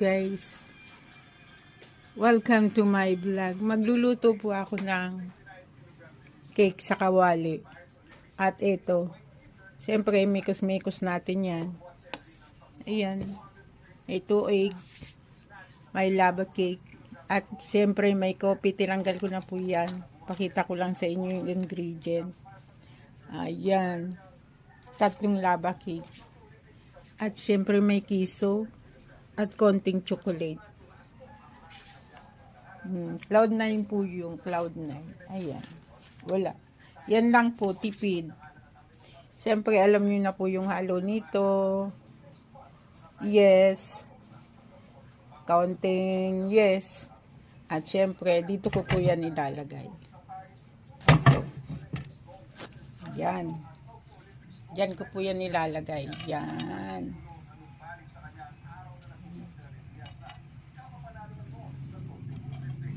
guys. Welcome to my vlog. Magluluto po ako ng cake sa kawali. At ito, siyempre mikos-mikos natin yan. Ayan. Ito egg. May lava cake. At siyempre may coffee. Tinanggal ko na po yan. Pakita ko lang sa inyo yung ingredient. Ayan. Tatlong lava cake. At syempre may kiso at konting chocolate. Hmm, cloud 9 po yung cloud 9. Ayan. Wala. Yan lang po, tipid. Siyempre, alam niyo na po yung halo nito. Yes. Counting yes. At syempre, dito ko po yan ilalagay. Yan. Diyan ko po yan nilalagay. Yan.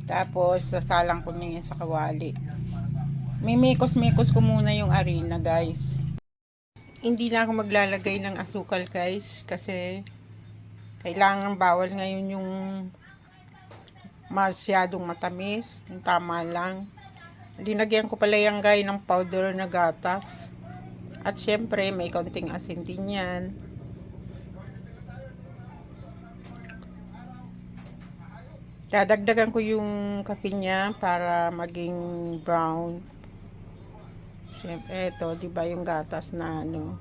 Tapos, sasalang ko na yan sa kawali. Mimikos-mikos ko muna yung arena, guys. Hindi na ako maglalagay ng asukal, guys. Kasi, kailangan bawal ngayon yung masyadong matamis. Yung tama lang. Linagyan ko pala yung guy ng powder na gatas. At syempre, may konting asin din yan. Dadagdagan ko yung kape niya para maging brown. Syempre, ito, di ba yung gatas na ano,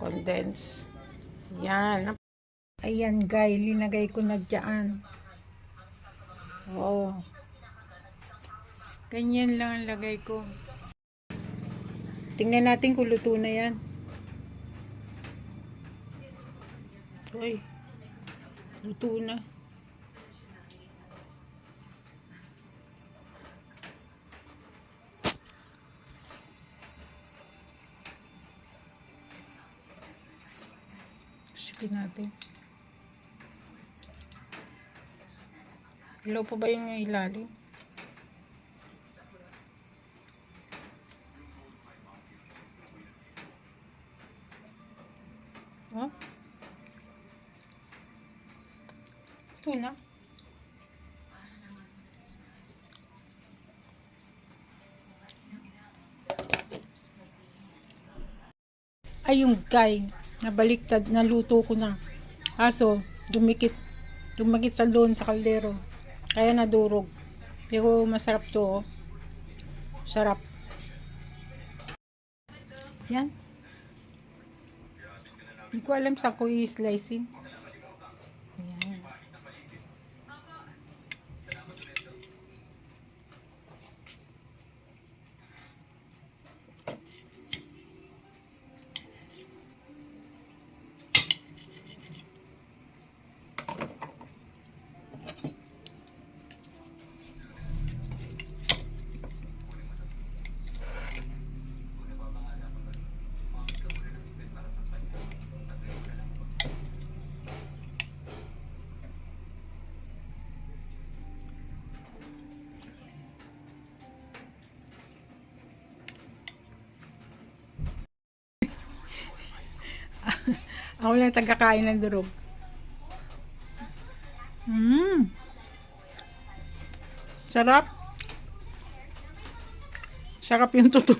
condense. Yan. Ayan, guy, linagay ko na dyan. Oo. Ganyan lang ang lagay ko. Tingnan natin kung luto na yan. Uy. Luto na. Sige natin. Hello pa ba yung ilalim? Oh? Na. Ay, yung guy, nabaliktad, naluto ko na. Aso, dumikit, dumikit sa doon sa kaldero. Kaya nadurog. Pero masarap to, oh. Sarap. Yan. Hindi ko alam sa ko i-slicing. Ako lang tagakain ng durog. Mmm. Sarap. Sarap yung tuto.